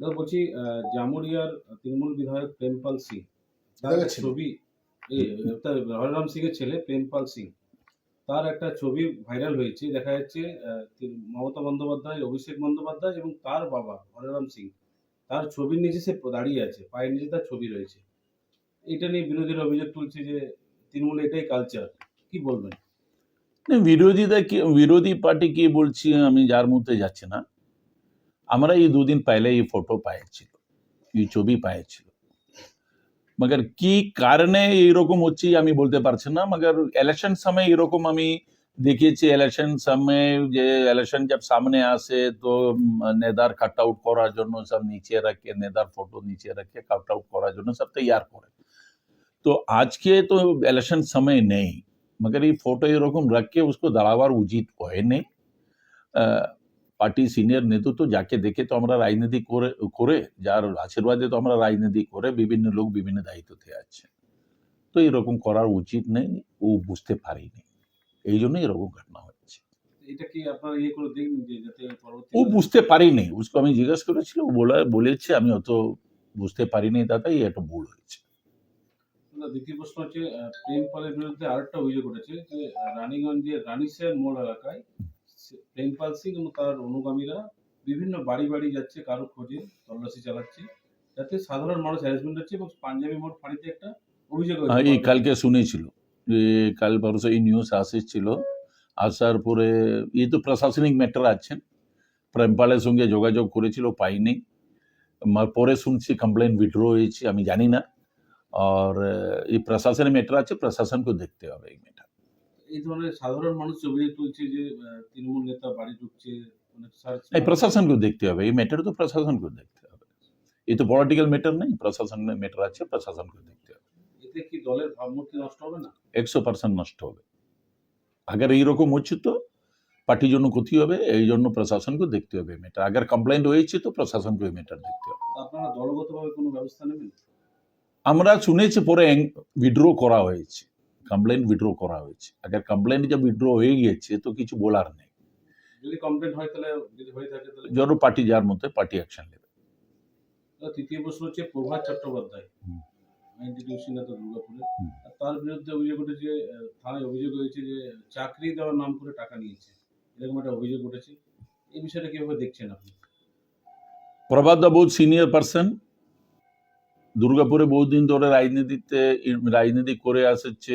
দাদা বলছি জামুরিয়ার তৃণমূল বিধায়ক প্রেমপাল সিং। ছবি এই, তার হরিরাম সিং এর ছেলে প্রেমপাল সিং তার একটা ছবি ভাইরাল হয়েছে দেখা যাচ্ছে মমতা বন্দ্যোপাধ্যায় অভিষেক বন্দ্যোপাধ্যায় এবং তার বাবা হরিরাম সিং তার ছবির নিচে সে দাঁড়িয়ে আছে পায়ের নিচে তার ছবি রয়েছে। এটা নিয়ে বিরোধীরা অভিযোগ তুলছে যে তৃণমূল এটাই কালচার কি বলবেন? না, বিরোধীরা কি বিরোধী পার্টি কি বলছি আমি যার মধ্যে যাচ্ছি না। আমরা এই দুদিন পহলে এই ফটো পাইছিল এই ছবি পাইছিল মগর কি কারণে এরকম হচ্ছে আমি বলতে পারছি না মগর ইলেকশন সময় এরকম আমি দেখিয়েছি ইলেকশন সময় যে ইলেকশন जब সামনে আসে তো উম, নেতার কাট আউট করার জন্য সব নিচে রাখে নেতার ফটো নিচে রাখে কাট আউট করার জন্য সব তৈয়ার করে তো আজকে তো ইলেকশন সময় নেই मगर ये फोटो এরকম রাখকে उसको দাঁড়াবার উচিত হয় নেই আহ, পার্টি সিনিয়র নেতৃত্ব যাকে দেখে তো আমরা রাজনীতি করে করে যার আশীর্বাদে তো আমরা রাজনীতি করে বিভিন্ন লোক বিভিন্ন দায়িত্বতে আছে। তো এরকম করার উচিত নেই ও বুঝতে পারিনি। এই জন্য এরকম ঘটনা হয়েছে। ইয়ে ও বুঝতে পারিনি। উসকে আমি জিজ্ঞাসা করেছিল ও বলে বলেছে আমি অত বুঝতে পারিনি দাদা এই একটা ভুল হয়েছে। দ্বিতীয় প্রশ্ন হচ্ছে বিরুদ্ধে আরেকটা অভিযোগ উঠেছে যে রানীগঞ্জের রানীশের মোড় এলাকায় প্রেমপাল সিং এবং তার অনুগামীরা বিভিন্ন বাড়ি বাড়ি যাচ্ছে কারও খোঁজে তল্লাশি চালাচ্ছে। যাতে সাধারণ মানুষ হ্যারাসমেন্ট হচ্ছে এবং পাঞ্জাবি মোড় ফাঁড়িতে একটা অভিযোগ এই কালকে শুনেছিল যে কাল পরশু এই নিউজ আসেছিল। আসার পরে এই তো প্রশাসনিক ম্যাটার আছেন। প্রেমপালের সঙ্গে যোগাযোগ করেছিল পাইনি। পরে শুনছি কমপ্লেন উইথড্র হয়েছে আমি জানি না। আর এই প্রশাসনের ম্যাটার আছে প্রশাসনকে দেখতে হবে এই ম্যাটার এই ধরনের সাধারণ মানুষ অভিযোগ তুলছে যে তৃণমূল নেতা বাড়ি ঢুকছে অনেক এই প্রশাসনকে দেখতে হবে। এই ম্যাটার তো প্রশাসনকে দেখতে হবে। এই তো পলিটিক্যাল ম্যাটার নেই প্রশাসনের ম্যাটার আছে প্রশাসনকে দেখতে হবে। এতে কি দলের ভাবমূর্তি নষ্ট হবে না? একশো পার্সেন্ট নষ্ট হবে। আগার এইরকম হচ্ছে তো পার্টির জন্য ক্ষতি হবে এই জন্য প্রশাসনকে দেখতে হবে ম্যাটার আগার কমপ্লেন্ট হয়েছে তো প্রশাসনকে ওই ম্যাটার দেখতে হবে। আপনারা দলগতভাবে কোনো ব্যবস্থা নেবেন? আমরা শুনেছি পরে উইথড্র করা হয়েছে। কমপ্লেন উইথড্র করা হয়েছে। আগার কমপ্লেন যে উইথড্র হয়ে গিয়েছে তো কিছু বলার নেই। যদি কমপ্লেন হয় তাহলে যদি হয়ে থাকে তাহলে জন্য পার্টি যার মধ্যে পার্টি অ্যাকশন নেবে। তৃতীয় প্রশ্ন হচ্ছে প্রভাত চট্টোপাধ্যায় আইনটিটিউশন নেতা দুর্গাপুরে আর তার বিরুদ্ধে অভিযোগ উঠেছে থানায় অভিযোগ হয়েছে যে চাকরি দেওয়ার নাম করে টাকা নিয়েছে। এরকম একটা অভিযোগ উঠেছে। এই বিষয়টা কীভাবে দেখছেন আপনি? প্রভাত দা বহুত সিনিয়র পার্সন দুর্গাপুরে বহুদিন ধরে রাজনীতিতে রাজনীতি করে আসছে।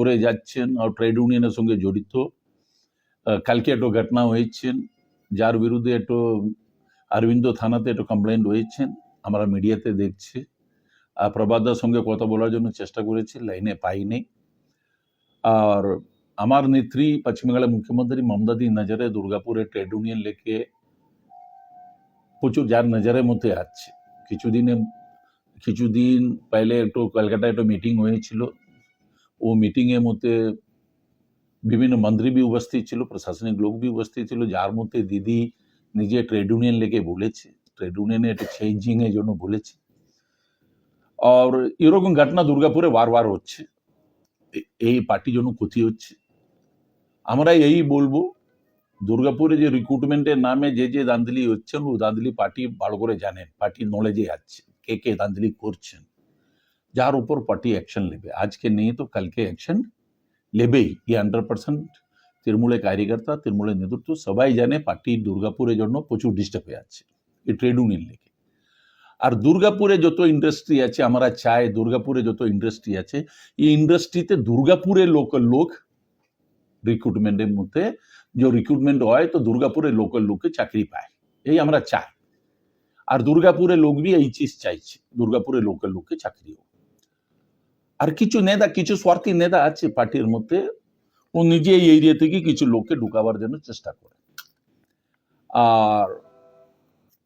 করে যাচ্ছেন আর ট্রেড ইউনিয়নের সঙ্গে জড়িত। কালকে একটু ঘটনা হয়েছেন, যার বিরুদ্ধে একটু অরবিন্দ থানাতে একটু কমপ্লেন হয়েছেন, আমরা মিডিয়াতে দেখছি। আর প্রভাতদার সঙ্গে কথা বলার জন্য চেষ্টা করেছি, লাইনে পাইনি। আর আমার নেত্রী, পশ্চিম বাংলার মুখ্যমন্ত্রী মমতাদি নজরে দুর্গাপুরে ট্রেড ইউনিয়ন লেখে প্রচুর যার নজরের মধ্যে আছে। কিছুদিনে, কিছুদিন পাইলে একটু কলকাতায় একটু মিটিং হয়েছিল। ও মিটিংয়ের মধ্যে বিভিন্ন মন্ত্রী भी উপস্থিত ছিল, প্রশাসনিক লোক भी উপস্থিত ছিল, যার মধ্যে দিদি নিজে ট্রেড ইউনিয়ন লেগে বলেছে। ট্রেড ইউনিয়নে চেঞ্জিং এর জন্য বলেছে। আর এরকম ঘটনা দুর্গাপুরে বারবার হচ্ছে। এই পার্টির জন্য ক্ষতি হচ্ছে। আমরা এই বলব, দুর্গাপুরে যে রিক্রুটমেন্টের নামে যে যে দান্দলি হচ্ছেন, ও দান্দলি পার্টি ভালো করে জানেন। পার্টি নলেজে আছে। কে কে দান্দলি করছেন। যার উপর পার্টি অ্যাকশন নেবে আজকে নেই তো কালকে অ্যাকশন নেবেই এই হান্ড্রেড পার্সেন্ট তৃণমূলের কার্যকর্তা তৃণমূলের নেতৃত্ব সবাই জানে পার্টি দুর্গাপুরের জন্য প্রচুর ডিস্টার্ব হয়ে আছে এই ট্রেড ইউনিয়ন লেগে আর দুর্গাপুরে যত ইন্ডাস্ট্রি আছে আমরা চাই দুর্গাপুরে যত ইন্ডাস্ট্রি আছে এই ইন্ডাস্ট্রিতে দুর্গাপুরের লোকাল লোক রিক্রুটমেন্টের মধ্যে যে রিক্রুটমেন্ট হয় তো দুর্গাপুরের লোকাল লোকে চাকরি পায় এই আমরা চাই আর দুর্গাপুরের লোক বি এই চিজ চাইছে দুর্গাপুরের লোকাল লোকে চাকরি হোক আর কিছু নেতা, কিছু স্বার্থী নেতা আছে পার্টির মধ্যে, ও নিজে এই এরিয়া থেকে কিছু লোককে ঢুকাবার জন্য চেষ্টা করে। আর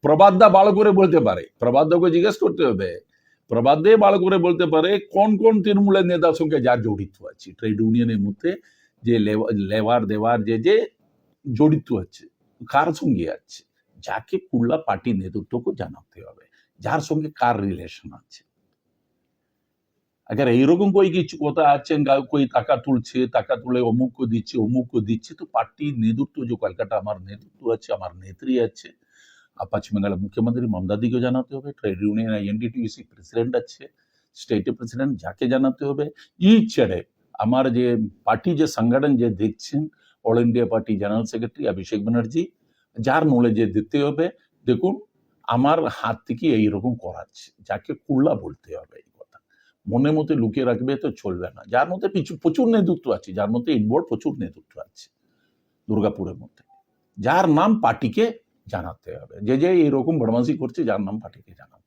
প্রবাদদা ভালো করে বলতে পারে প্রবাদদাকে জিজ্ঞেস করতে হবে প্রবাদে ভালো করে বলতে পারে, কোন কোন তৃণমূলের নেতার সঙ্গে যা জড়িত আছে ট্রেড ইউনিয়নের মধ্যে যে লেবা- লেবার দেওয়ার যে যে জড়িত আছে, কার সঙ্গে আছে, যাকে কুল্লা পার্টি নেতৃত্বকে জানাতে হবে, যার সঙ্গে কার রিলেশন আছে। আগে এইরকম কই কিছু কথা আছেন কই টাকা তুলছে, টাকা তুলে অমুক দিচ্ছে অমুক দিচ্ছে, তো পার্টি নেতৃত্ব যে কলকাতা আমার নেতৃত্ব আছে, আমার নেত্রী আছে, আর পশ্চিম বাংলার মুখ্যমন্ত্রী মমতাদিকেও জানাতে হবে, ট্রেড ইউনিয়ন আইএনডিটিউসি প্রেসিডেন্ট আছে স্টেটের প্রেসিডেন্ট যাকে জানাতে হবে ই ছেড়ে আমার যে পার্টি, যে সংগঠন যে দেখছেন All India party general secretary Abhishek Banerjee যার নলেজে দিতে হবে, দেখুন, আমার হাত থেকে এইরকম করাচ্ছে, যাকে কুল্লা বলতে হবে। এই মধ্যে লুকিয়ে রাখবে তো চলবে না। যার মধ্যে পিছু, প্রচুর নেতৃত্ব আছে, যার মধ্যে ইনভলভ প্রচুর নেতৃত্ব আছে দুর্গাপুরের মধ্যে। যার নাম পার্টিকে জানাতে হবে। যে যে এরকম বড়মাসি করছে, যার নাম পার্টিকে জানাতে